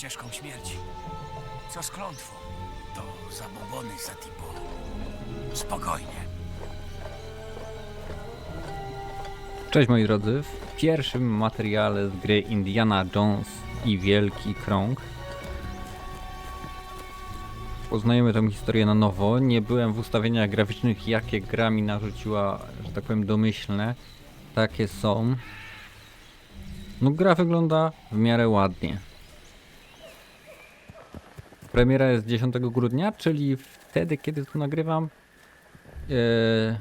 ścieżką śmierci. Co z klątwą? To zabobony, Satipo. Spokojnie. Cześć moi drodzy, w pierwszym materiale z gry Indiana Jones i Wielki Krąg poznajemy tę historię na nowo. Nie byłem w ustawieniach graficznych, jakie gra mi narzuciła, że tak powiem, domyślne. Takie są. No gra wygląda w miarę ładnie. Premiera jest 10 grudnia, czyli wtedy, kiedy tu nagrywam. Eee,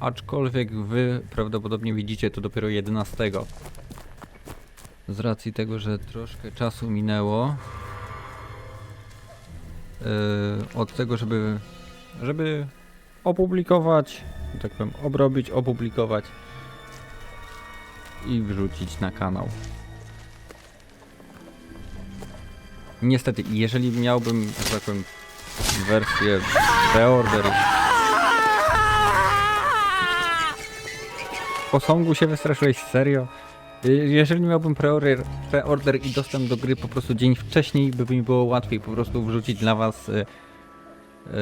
aczkolwiek wy prawdopodobnie widzicie to dopiero 11. Z racji tego, że troszkę czasu minęło yy, od tego, żeby, żeby opublikować, tak powiem, obrobić, opublikować i wrzucić na kanał. Niestety, jeżeli miałbym, że tak powiem, wersję preorder posągu się wystraszyłeś serio? Je- Jeżeli miałbym preorder, preorder i dostęp do gry po prostu dzień wcześniej, by mi było łatwiej po prostu wrzucić dla was y,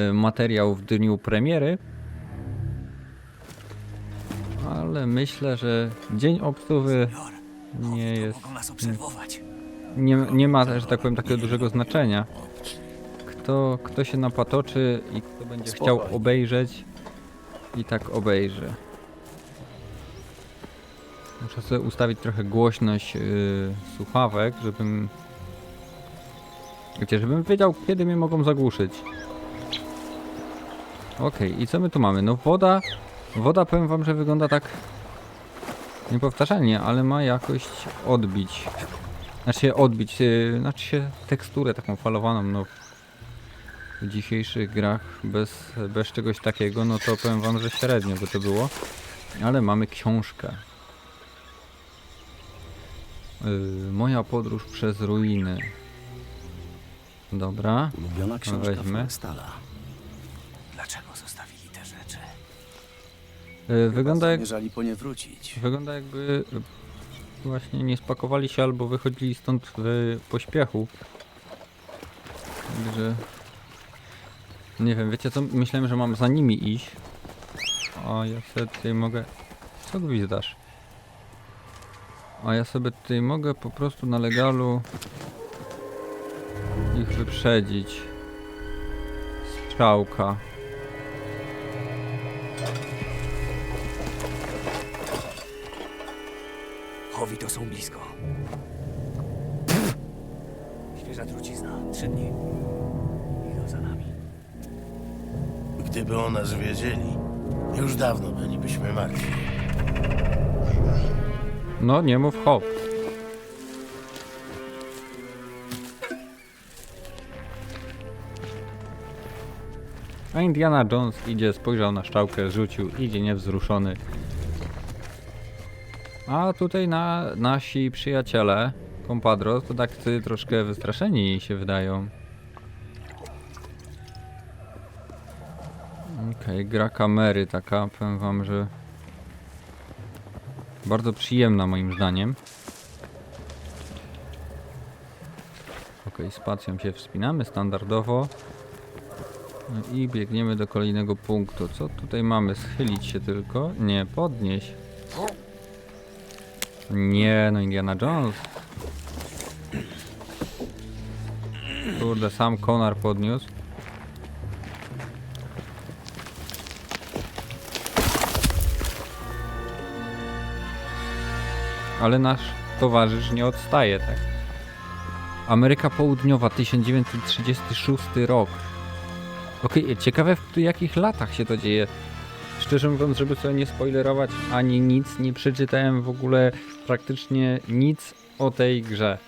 y, materiał w dniu premiery. Ale myślę, że dzień Jor, nie jest, mogą nas obserwować. Nie, nie ma, że tak powiem, takiego dużego znaczenia. Kto, kto się napatoczy i kto będzie chciał Spokojnie. obejrzeć i tak obejrzy. Muszę sobie ustawić trochę głośność yy, słuchawek, żebym... Wiecie, żebym wiedział, kiedy mnie mogą zagłuszyć. Okej, i co my tu mamy? No woda... Woda, powiem wam, że wygląda tak... Niepowtarzalnie, ale ma jakość odbić. Znaczy odbić, yy, znaczy się teksturę taką falowaną, no w dzisiejszych grach bez, bez czegoś takiego, no to powiem wam, że średnio by to było. Ale mamy książkę. Yy, moja podróż przez ruiny. Dobra. Ulubiona książka weźmy. Forestala. Dlaczego zostawili te rzeczy? Yy, wygląda, jak, wygląda jakby właśnie nie spakowali się albo wychodzili stąd w pośpiechu. Także... Nie wiem, wiecie co? Myślałem, że mam za nimi iść. A ja sobie tutaj mogę... Co gwizdasz? A ja sobie tutaj mogę po prostu na legalu ich wyprzedzić. Strzałka. Chowi to są blisko. Świeża trucizna. Trzy dni. Idą za nami. Gdyby o nas wiedzieli, już dawno bylibyśmy martwi. No, nie mów hop. A Indiana Jones idzie, spojrzał na szczałkę, rzucił, idzie niewzruszony. A tutaj na, nasi przyjaciele, kompadros, to ty troszkę wystraszeni się wydają. Okej, gra kamery taka, powiem wam, że bardzo przyjemna moim zdaniem. Ok, spacją się wspinamy standardowo. No I biegniemy do kolejnego punktu. Co tutaj mamy? Schylić się tylko? Nie, podnieść. Nie, no Indiana Jones. Kurde, sam konar podniósł. Ale nasz towarzysz nie odstaje, tak? Ameryka Południowa, 1936 rok. Okej, ciekawe w jakich latach się to dzieje. Szczerze mówiąc, żeby sobie nie spoilerować ani nic, nie przeczytałem w ogóle praktycznie nic o tej grze.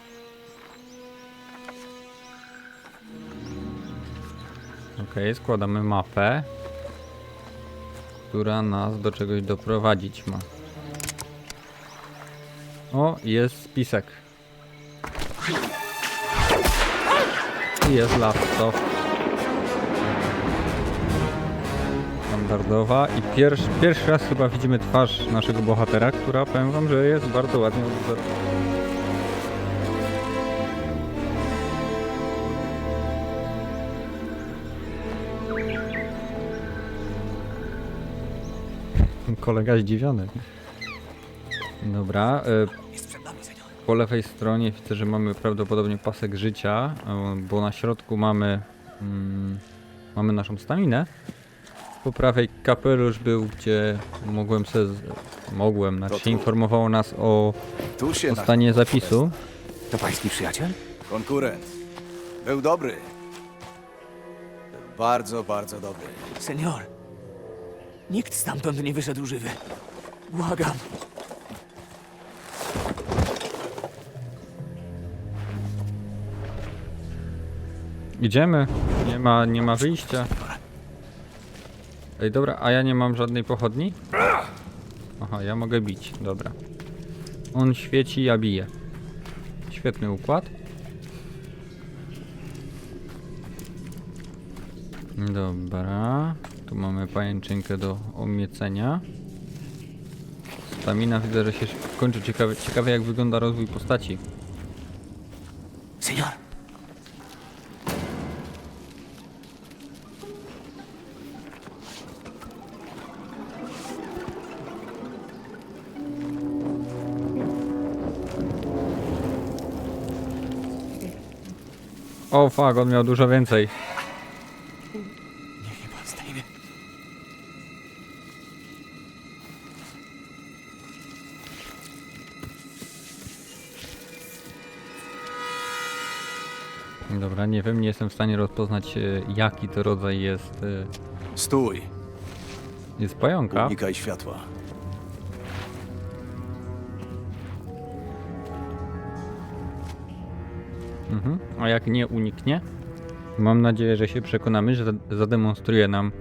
Okej, składamy mapę, która nas do czegoś doprowadzić ma. O, jest spisek. I Jest lasso. standardowa i pierwszy, pierwszy raz chyba widzimy twarz naszego bohatera, która powiem wam, że jest bardzo ładnie odwzorowana. Kolega zdziwiony. Dobra. E, po lewej stronie widzę, że mamy prawdopodobnie pasek życia, e, bo na środku mamy, mm, mamy naszą staminę. Po prawej kapelusz był, gdzie mogłem se z, mogłem, znaczy tu. informowało nas o, Tu się o stanie zapisu. To pański przyjaciel? konkurent. Był dobry. Bardzo, bardzo dobry. Senior. Nikt stamtąd nie wyszedł żywy. Błagam. Idziemy, nie ma, nie ma wyjścia. Ej, dobra, a ja nie mam żadnej pochodni? Aha, ja mogę bić, dobra. On świeci, ja biję. Świetny układ. Dobra, tu mamy pajęczynkę do omiecenia. Stamina widzę, że się kończy. Ciekawe, ciekawe jak wygląda rozwój postaci. Senior. O fuck, on miał dużo więcej. Niech nie pan zdejmie. Dobra, nie wiem, nie jestem w stanie rozpoznać e, jaki to rodzaj jest. e, Stój. Jest pająka. Unikaj światła. Mhm. A jak nie uniknie? Mam nadzieję, że się przekonamy, że zad- zademonstruje nam.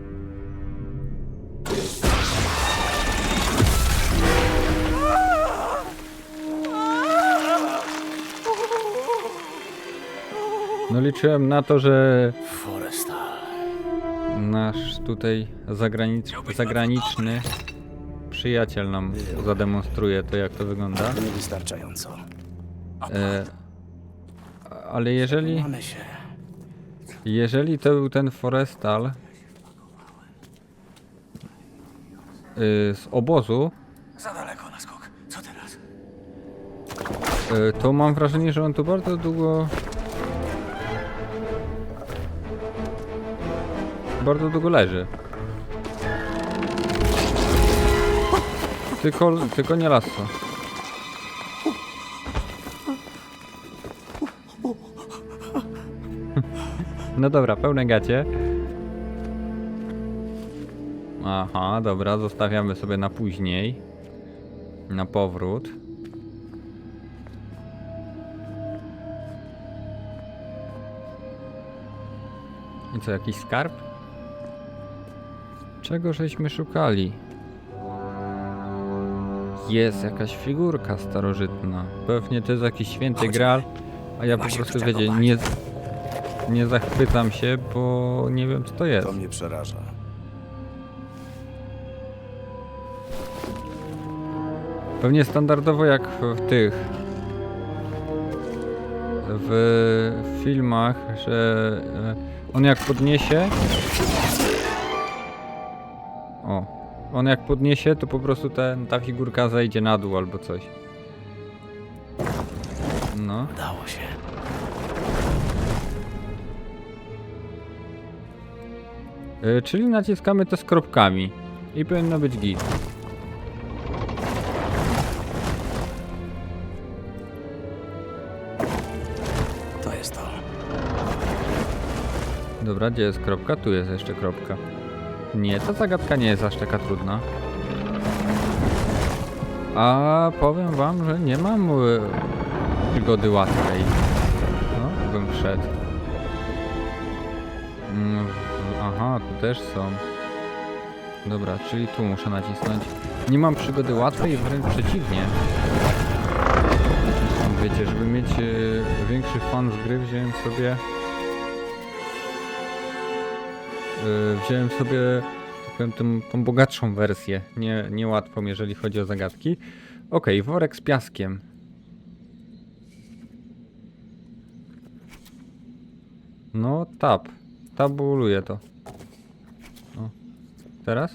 No liczyłem na to, że nasz tutaj zagranicz zagraniczny przyjaciel nam zademonstruje to, jak to wygląda. Niewystarczająco. E, ale jeżeli... Jeżeli to był ten Forestal y, z obozu, Za daleko na skok. Co teraz? y, to mam wrażenie, że on tu bardzo długo. Bardzo długo leży. Tylko, tylko nie lasso. No dobra, pełne gacie. Aha, dobra, zostawiamy sobie na później. Na powrót. I co, jakiś skarb? Czego żeśmy szukali? Jest jakaś figurka starożytna. Pewnie to jest jakiś święty graal, a ja po prostu wiecie, nie, nie zachwycam się, bo nie wiem co to jest. To mnie przeraża. Pewnie standardowo jak w tych w filmach, że e, on jak podniesie o, on jak podniesie, to po prostu ten, ta figurka zejdzie na dół albo coś. No. Udało się. E, czyli naciskamy to z kropkami i powinno być git. To jest to. Dobra, gdzie jest kropka? Tu jest jeszcze kropka. Nie, ta zagadka nie jest aż taka trudna. A powiem wam, że nie mam e, przygody łatwej. No, bym wszedł. Też są. Dobra, czyli tu muszę nacisnąć. Nie mam przygody łatwej, wręcz przeciwnie. Wiecie, żeby mieć e, większy fan z gry, wziąłem sobie Yy, wziąłem sobie tak powiem, tą, tą bogatszą wersję, nie, niełatwą, jeżeli chodzi o zagadki. Okej, worek z piaskiem. No, tab. Tabuluję to. Teraz?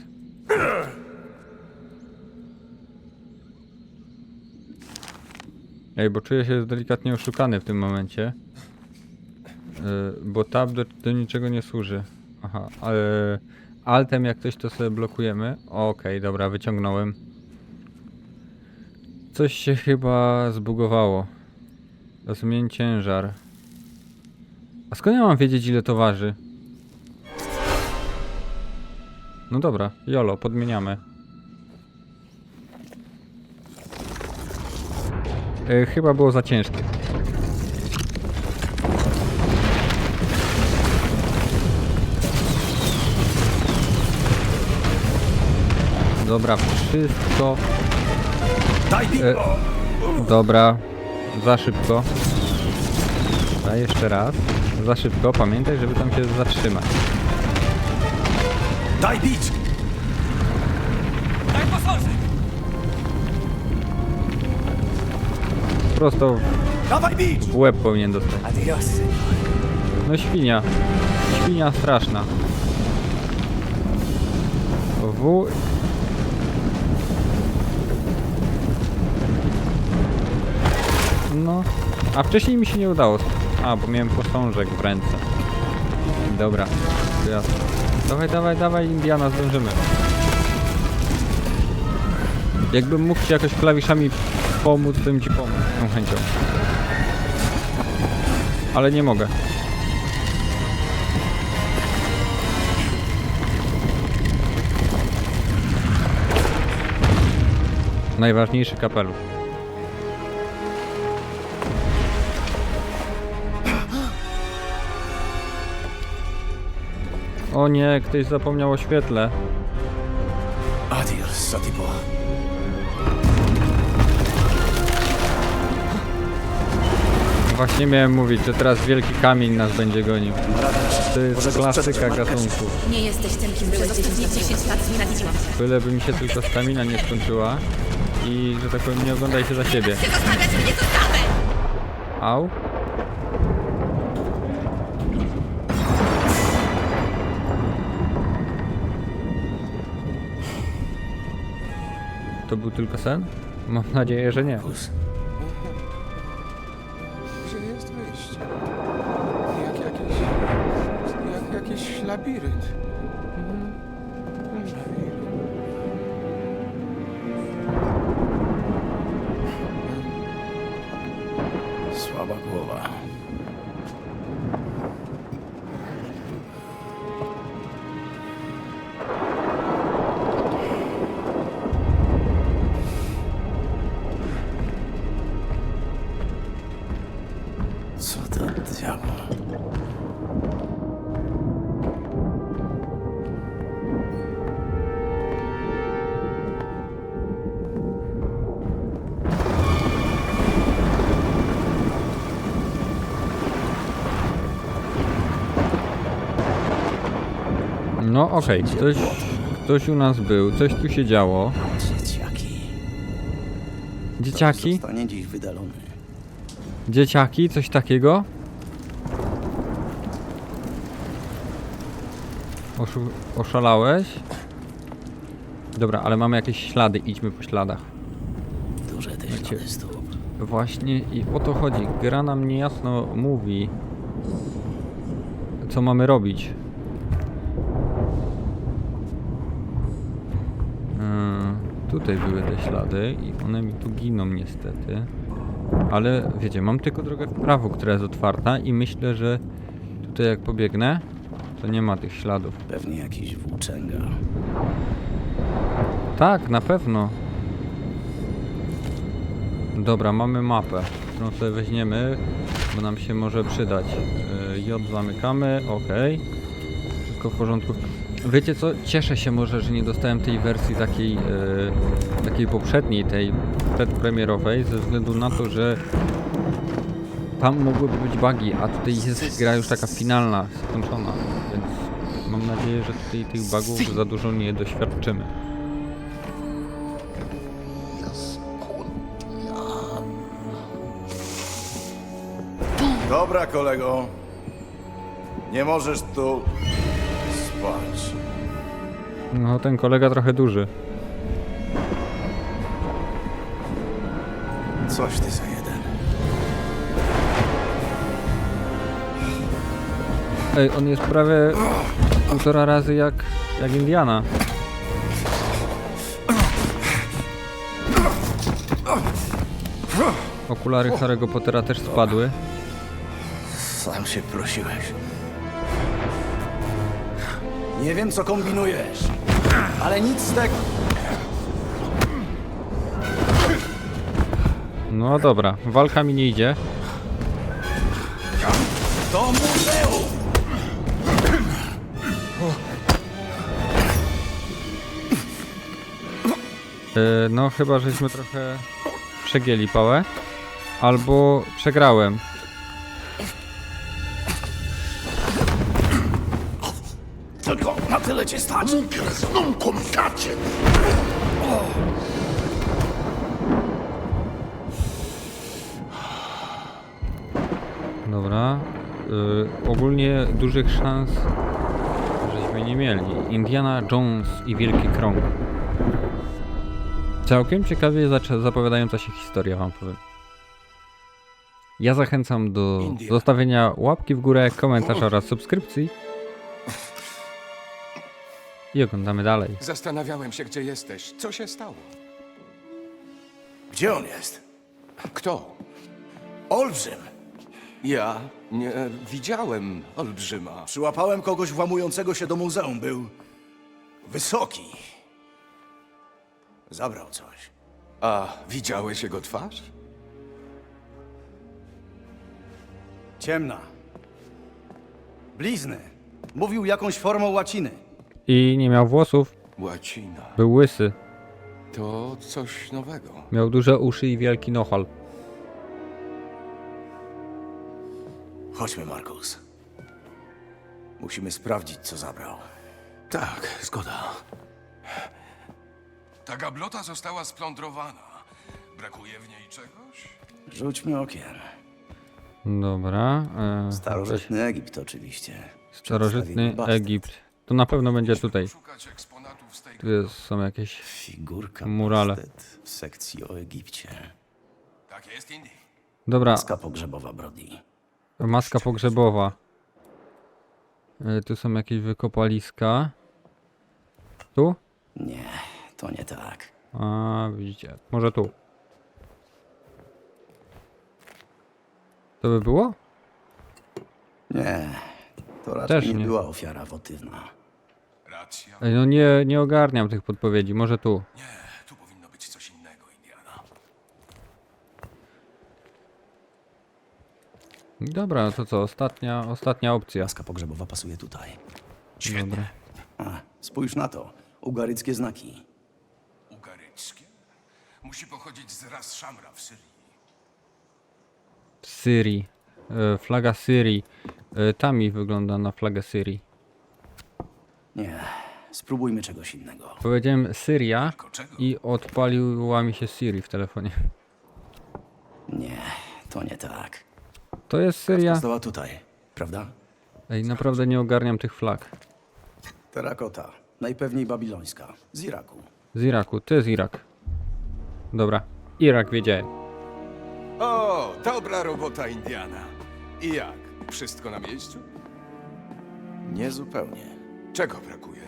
Ej, bo czuję się delikatnie oszukany w tym momencie. Yy, bo tab do, do, niczego nie służy. Aha, ale altem jak coś to sobie blokujemy. Okej, okay, dobra, wyciągnąłem. Coś się chyba zbugowało. Rozumień ciężar. A skąd ja mam wiedzieć ile to waży? No dobra, jolo, podmieniamy. E, chyba było za ciężkie. Dobra, wszystko. E, dobra, za szybko. A jeszcze raz. Za szybko, pamiętaj, żeby tam się zatrzymać. Daj bić! Daj posążek! Prosto Dawaj bić! w łeb powinien dostać. Adios. No świnia. Świnia straszna. W... No. A wcześniej mi się nie udało. A, bo miałem posążek w ręce. Dobra. To ja... Dawaj, dawaj, dawaj, Indiana, zdążymy. Jakbym mógł ci jakoś klawiszami pomóc, bym ci pomógł tą chęcią. Ale nie mogę. Najważniejszy kapelusz. O nie, ktoś zapomniał o świetle. Adios, Satipo. Właśnie miałem mówić, że teraz wielki kamień nas będzie gonił. To jest klasyka gatunku. Nie jesteś tym, kim byłeś 10 lat 10 lat znienawidziłam cię. Byleby mi się tylko stamina nie skończyła i, że tak powiem, nie oglądajcie za siebie. Chcę zostawiać mnie zostawę! Au. To był tylko sen? Mam nadzieję, że nie. Gdzie jest wyjście? Jak jakiś... jak jakiś labirynt. Okej, ktoś, ktoś u nas był, coś tu się działo. Dzieciaki. Dzieciaki? Zostanie dziś wydalony. Dzieciaki, coś takiego? Oszu oszalałeś? Dobra, ale mamy jakieś ślady, idźmy po śladach. Duże te ślady stóp. Właśnie i o to chodzi. Gra nam niejasno mówi, co mamy robić. Tutaj były te ślady i one mi tu giną niestety. Ale wiecie, mam tylko drogę w prawo, która jest otwarta i myślę, że tutaj jak pobiegnę, to nie ma tych śladów. Pewnie jakiś włóczęga. Tak, na pewno. Dobra, mamy mapę, którą sobie weźmiemy, bo nam się może przydać. Y, J zamykamy, ok. Wszystko w porządku. Wiecie co? Cieszę się może, że nie dostałem tej wersji takiej, y, takiej poprzedniej, tej przedpremierowej, ze względu na to, że tam mogłyby być bugi, a tutaj jest gra już taka finalna, skończona, więc mam nadzieję, że tutaj tych bugów za dużo nie doświadczymy. Dobra, kolego. Nie możesz tu Patrz. No, ten kolega trochę duży. Coś ty za jeden. Ej, on jest prawie półtora razy jak, jak Indiana. Okulary Harry'ego Pottera też spadły. Sam się prosiłeś. Nie wiem, co kombinujesz, ale nic z tego. No dobra, walka mi nie idzie. To muzeum! E, no chyba żeśmy trochę przegięli pałę. Albo przegrałem. Tyle cię stać. Dobra. Y, ogólnie dużych szans żeśmy nie mieli. Indiana Jones i Wielki Krąg. Całkiem ciekawie zapowiadająca się historia, wam powiem. Ja zachęcam do India. zostawienia łapki w górę, komentarza oraz subskrypcji. I oglądamy dalej. Zastanawiałem się, gdzie jesteś. Co się stało? Gdzie on jest? Kto? Olbrzym! Ja nie widziałem olbrzyma. Przyłapałem kogoś włamującego się do muzeum. Był wysoki. Zabrał coś. A widziałeś jego twarz? Ciemna. Blizny. Mówił jakąś formą łaciny. I nie miał włosów, Łacina. był łysy. To coś nowego. Miał duże uszy i wielki nohal. Chodźmy, Markus. Musimy sprawdzić, co zabrał. Tak, zgoda. Ta gablota została splądrowana. Brakuje w niej czegoś? Rzućmy okiem. Dobra. E, Starożytny Egipt oczywiście. Starożytny Przedstawienie bastet. Egipt. To na pewno będzie tutaj. Szukać eksponatów z tej Tu jest, są jakieś. Figurka Murale. w sekcji o Egipcie. Tak jest, Indy. Dobra, Maska pogrzebowa Brody. maska pogrzebowa. E, Tu są jakieś wykopaliska. Tu? Nie, to nie tak. A, widzicie. Może tu. To by było? Nie, to raczej Też nie, nie. była ofiara wotywna. Racja. Ej, no nie, nie ogarniam tych podpowiedzi. Może tu. Nie, tu powinno być coś innego, Indiana. Dobra, to co? Ostatnia, ostatnia opcja. Maska pogrzebowa pasuje tutaj. Dobra. A, spójrz na to. Ugaryckie znaki. Ugaryckie? Musi pochodzić z ras Szamra w Syrii. Syrii. E, flaga Syrii. E, ta mi wygląda na flagę Syrii. Nie, spróbujmy czegoś innego. Powiedziałem Syria i odpaliła mi się Siri w telefonie. Nie, to nie tak. To jest Syria. Została tutaj, prawda? Ej, naprawdę nie ogarniam tych flag. Terakota. Najpewniej babilońska. Z Iraku. Z Iraku, to jest Irak. Dobra, Irak wiedziałem. O, dobra robota, Indiana. I jak? Wszystko na miejscu? Niezupełnie. Czego brakuje?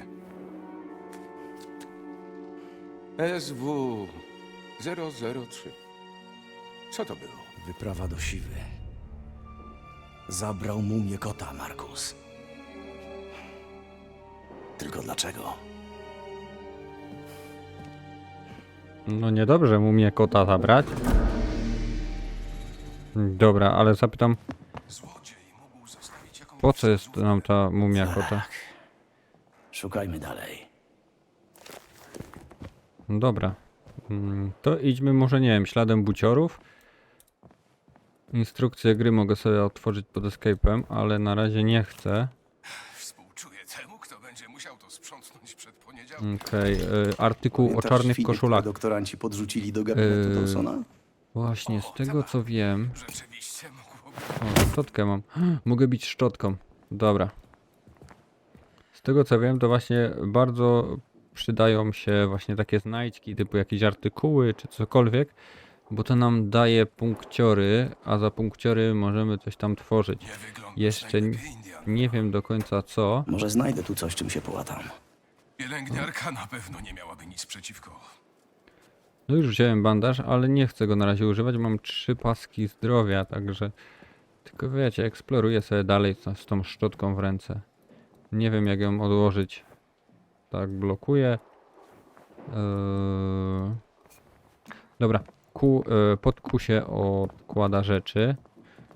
SW 003. Co to było? Wyprawa do Siwy. Zabrał mumię kota, Markus. Tylko dlaczego? No niedobrze mu mnie kota zabrać. Dobra, ale zapytam, Złodziej mógł zostawić jakąś po co jest nam ta mumia kota? Szukajmy dalej. No Dobra. Mm, To idźmy może, nie wiem, śladem buciorów. Instrukcję gry mogę sobie otworzyć pod escape'em, ale na razie nie chcę. Współczuję temu, kto będzie musiał to sprzątnąć przed poniedziałkiem. Okej, y, artykuł o Pamiętasz czarnych filmik, koszulach. doktoranci podrzucili do gabinetu Yy, Dawsona? Właśnie, z tego co wiem... Rzeczywiście mogłoby... O, szczotkę mam. Mogę bić szczotką. Dobra. Z tego co wiem, to właśnie bardzo przydają się właśnie takie znajdźki, typu jakieś artykuły czy cokolwiek Bo to nam daje punkciory, a za punkciory możemy coś tam tworzyć. Jeszcze nie wiem do końca co. Może znajdę tu coś, czym się połatam. Pielęgniarka na pewno nie miałaby nic przeciwko. No już wziąłem bandaż, ale nie chcę go na razie używać. Mam trzy paski zdrowia, także... Tylko wiecie, eksploruję sobie dalej z, z tą szczotką w ręce. Nie wiem jak ją odłożyć. Tak, blokuję. Eee... Dobra, ku, e, pod Q się odkłada rzeczy.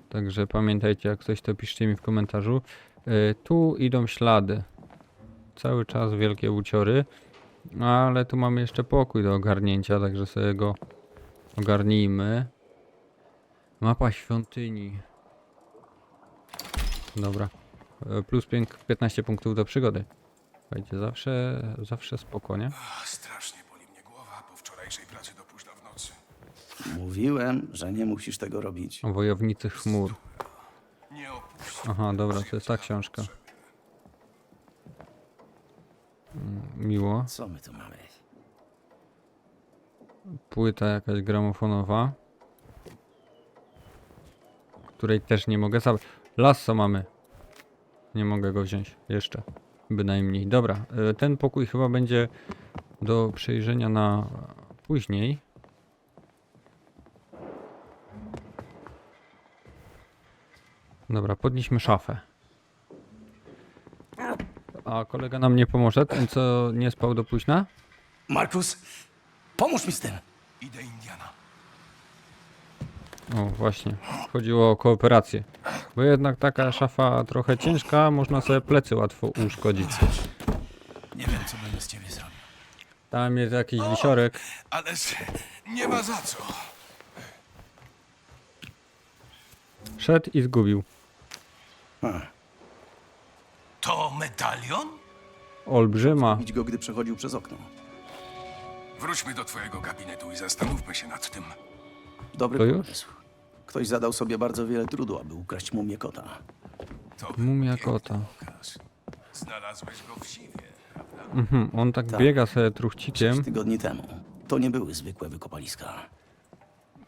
Także pamiętajcie, jak coś to piszcie mi w komentarzu. E, tu idą ślady. Cały czas wielkie uciory. Ale tu mamy jeszcze pokój do ogarnięcia, także sobie go ogarnijmy. Mapa świątyni. Dobra. E, Plus pięk- 15 punktów do przygody. Słuchajcie, zawsze, zawsze spoko, nie? Ach, strasznie boli mnie głowa po wczorajszej pracy do późna w nocy. Mówiłem, że nie musisz tego robić. Wojownicy chmur. Nie. Aha, dobra, to jest ta książka. Mm, Miło. Co my tu mamy? Płyta jakaś gramofonowa. Której też nie mogę zabrać. Lasso mamy. Nie mogę go wziąć. Jeszcze. Bynajmniej. Dobra. e, Ten pokój chyba będzie do przejrzenia na później. Dobra, podnieśmy szafę. A kolega nam nie pomoże? Ten co nie spał do późna? Markus, pomóż mi z tym. Idę Indiana. O, właśnie. Chodziło o kooperację. Bo jednak taka szafa trochę ciężka, można sobie plecy łatwo uszkodzić. Nie wiem, co będę z ciebie zrobił. Tam jest jakiś wisiorek. Ależ nie ma za co. Szedł i zgubił. To medalion? Olbrzyma. Bić go, gdy przechodził przez okno. Wróćmy do twojego gabinetu i zastanówmy się nad tym. Dobry To już? pomysł. Ktoś zadał sobie bardzo wiele trudu, aby ukraść mumię kota. To był Mumia piękny kota. okaz. Znalazłeś go w siwie, prawda? Mhm, on tak, Tak. biega sobie truchcikiem. Sześć tygodni temu. To nie były zwykłe wykopaliska.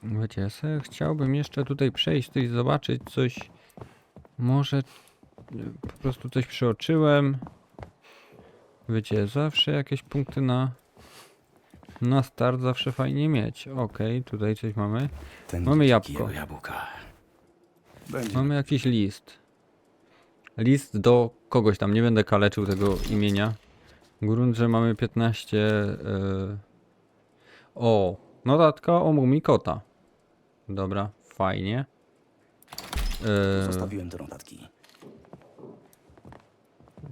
Wiecie, ja sobie chciałbym jeszcze tutaj przejść, coś zobaczyć, coś... Może e, po prostu coś przeoczyłem. Wiecie, zawsze jakieś punkty na... Na start zawsze fajnie mieć. Okej, tutaj coś mamy. Ten Mamy jabłko. jabłka. Będzie. Mamy jakiś list. List do kogoś tam, nie będę kaleczył tego imienia. Grunt, że mamy 15. Yy... O, notatka o mumii kota. Dobra, fajnie. Yy, Zostawiłem te notatki.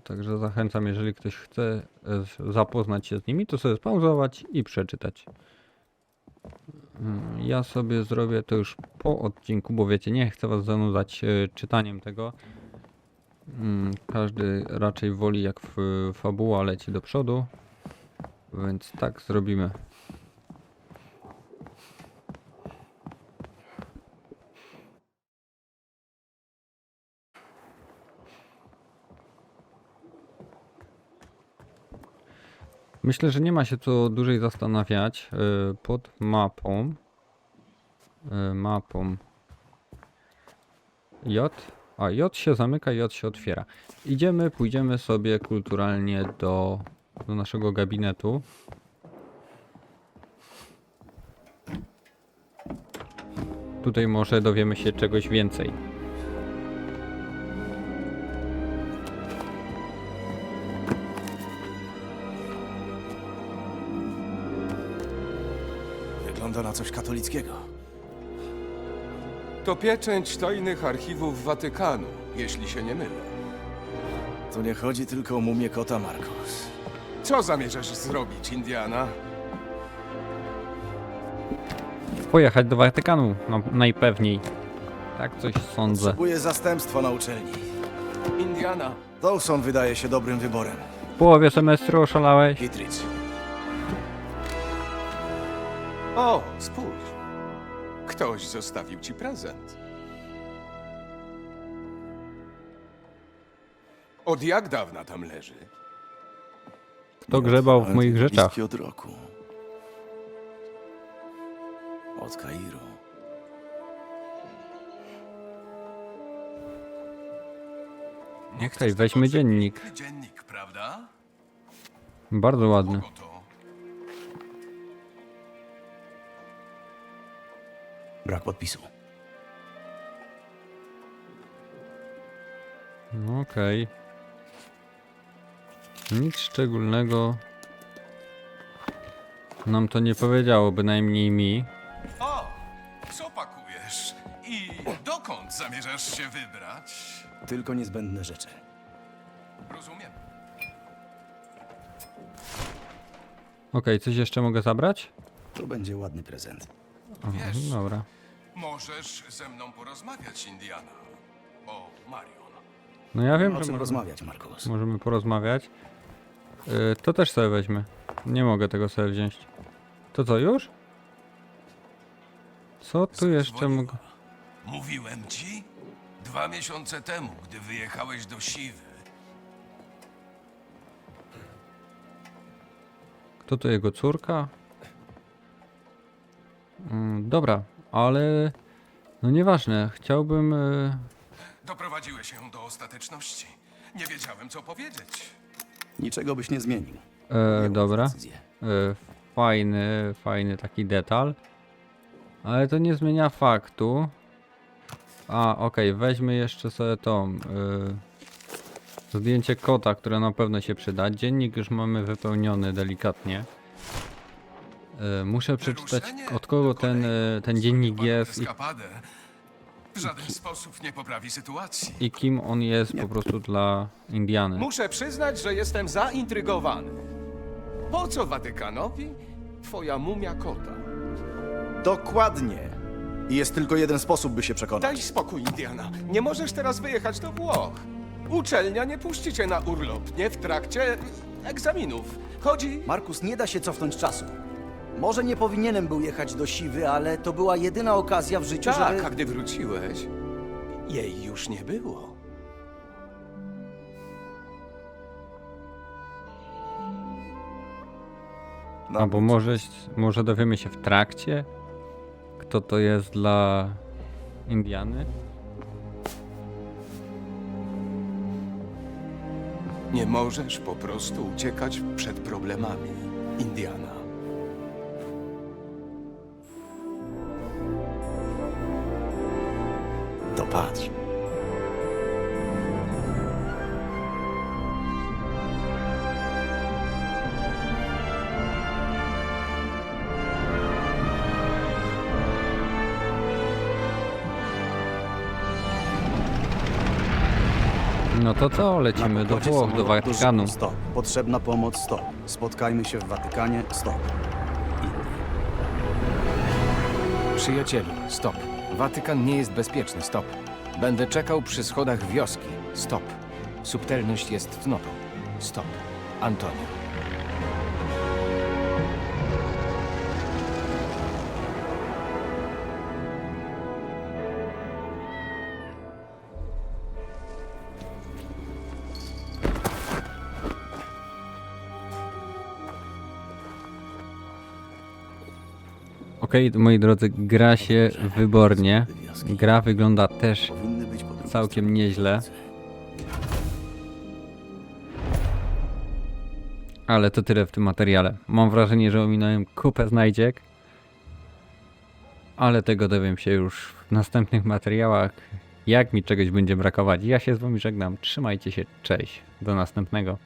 Także zachęcam, jeżeli ktoś chce e, zapoznać się z nimi, to sobie spauzować i przeczytać. Mm, Ja sobie zrobię to już po odcinku, bo wiecie, nie chcę was zanudzać e, czytaniem tego. Mm, Każdy raczej woli jak fabuła leci do przodu, więc tak zrobimy. Myślę, że nie ma się co dłużej zastanawiać. e, Pod mapą. e, Mapą. J. A J się zamyka, J się otwiera. Idziemy, pójdziemy sobie kulturalnie do, do naszego gabinetu. Tutaj może dowiemy się czegoś więcej. Coś katolickiego. To pieczęć tajnych archiwów Watykanu, jeśli się nie mylę. Tu nie chodzi tylko o mumię kota, Markus. Co zamierzasz zrobić, Indiana? Pojechać do Watykanu, no, najpewniej. Tak coś sądzę. Potrzebuję zastępstwa na uczelni. Indiana, Dawson wydaje się dobrym wyborem. W połowie semestru oszalałeś? Kittridge. O, spójrz. Ktoś zostawił ci prezent. Od jak dawna tam leży? Kto grzebał w moich rzeczach? od roku. Od Kairu. Nie Okej, weźmy dziennik. Dziennik, prawda? Bardzo ładny. Kogo to? Brak podpisu. No Okej. Nic szczególnego nam to nie powiedziało, bynajmniej mi. O! Co pakujesz? I dokąd zamierzasz się wybrać? Tylko niezbędne rzeczy. Rozumiem. Okej, coś jeszcze mogę zabrać? To będzie ładny prezent. Aha, Wiesz. dobra. Możesz ze mną porozmawiać, Indiana. O Marion. No ja wiem, o że czym możemy, rozmawiać, Markus? możemy porozmawiać. Yy, to też sobie weźmy. Nie mogę tego sobie wziąć. To co, już? Co tu jeszcze Zadzwoniła. mogę... Mówiłem ci? Dwa miesiące temu, gdy wyjechałeś do Siwy. Kto to jego córka? Mm, dobra, ale... No nieważne, chciałbym... Yy... Doprowadziłeś się do ostateczności. Nie wiedziałem, co powiedzieć. Niczego byś nie zmienił. E, dobra. decyzję. E, fajny, fajny taki detal. Ale to nie zmienia faktu. A, okej, weźmy jeszcze sobie tą. E, zdjęcie kota, które na pewno się przyda. Dziennik już mamy wypełniony delikatnie. E, muszę przeczytać od kogo ten, e, ten dziennik jest i, w żaden sposób nie poprawi sytuacji. i kim on jest po prostu dla Indiany. Muszę przyznać, że jestem zaintrygowany. Po co Watykanowi twoja mumia kota? Dokładnie. I jest tylko jeden sposób, by się przekonać. Daj spokój, Indiana. Nie możesz teraz wyjechać do Włoch. Uczelnia nie puści cię na urlop, nie w trakcie egzaminów. Chodzi... Markus, nie da się cofnąć czasu. Może nie powinienem był jechać do Siwy, ale to była jedyna okazja w życiu, Tak, żeby... a gdy wróciłeś, jej już nie było. Albo może, może dowiemy się w trakcie, kto to jest dla Indiany. Nie możesz po prostu uciekać przed problemami, Indiana. Patrz. No to co, lecimy do pokładzie Włoch, do Watykanu. Stop. Potrzebna pomoc. Stop. Spotkajmy się w Watykanie. Stop. Przyjacielu, stop. Watykan nie jest bezpieczny, stop. Będę czekał przy schodach wioski, stop. Subtelność jest cnotą, stop. Antonio. Moi drodzy, gra się wybornie. Gra wygląda też całkiem nieźle. Ale to tyle w tym materiale. Mam wrażenie, że ominąłem kupę znajdziek. Ale tego dowiem się już w następnych materiałach. Jak mi czegoś będzie brakować. Ja się z wami żegnam. Trzymajcie się. Cześć. Do następnego.